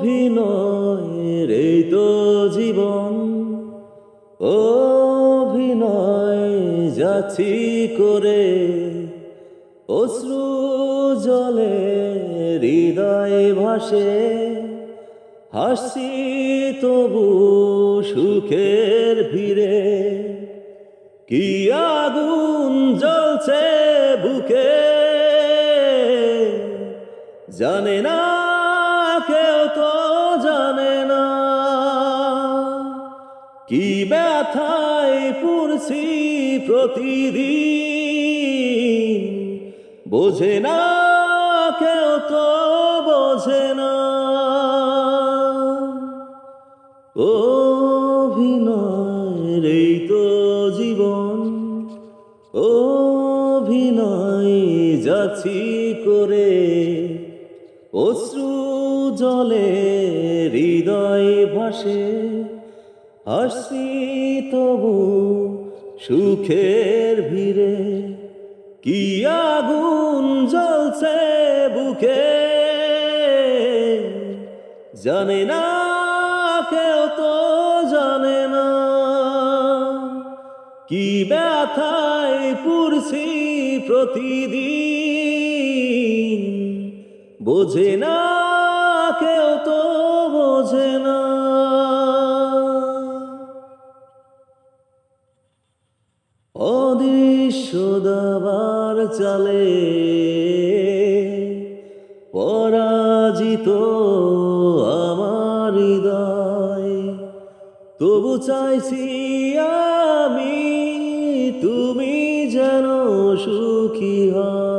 অভিনয়ের এই তো জীবন, অভিনয় যাচ্ছি করে। অশ্রু জলে হৃদয় ভাসে হাসি তবু সুখের ভিড়ে। কি আগুন জ্বলছে বুকে? জানে না কেউ তো জানে না। কি ব্যথায় পুরছি প্রতিদিন। বোঝে না, কেউ তো বোঝে না। অভিনয়ের এই তো জীবন ও অভিনয় যাচ্ছি করে। অশ্রু জলে হৃদয় ভাসে, হাসি তবু সুখের ভিড়ে। কি আগুন জ্বলছে বুকে? জানে না, কেউ তো জানে না। কি ব্যথায় পুরছি প্রতিদিন, বোঝে না অদৃশ্য দাবার চালে পরাজিত আমার হৃদয়। তবু চাইছি আমি তুমি যেন সুখী হয়।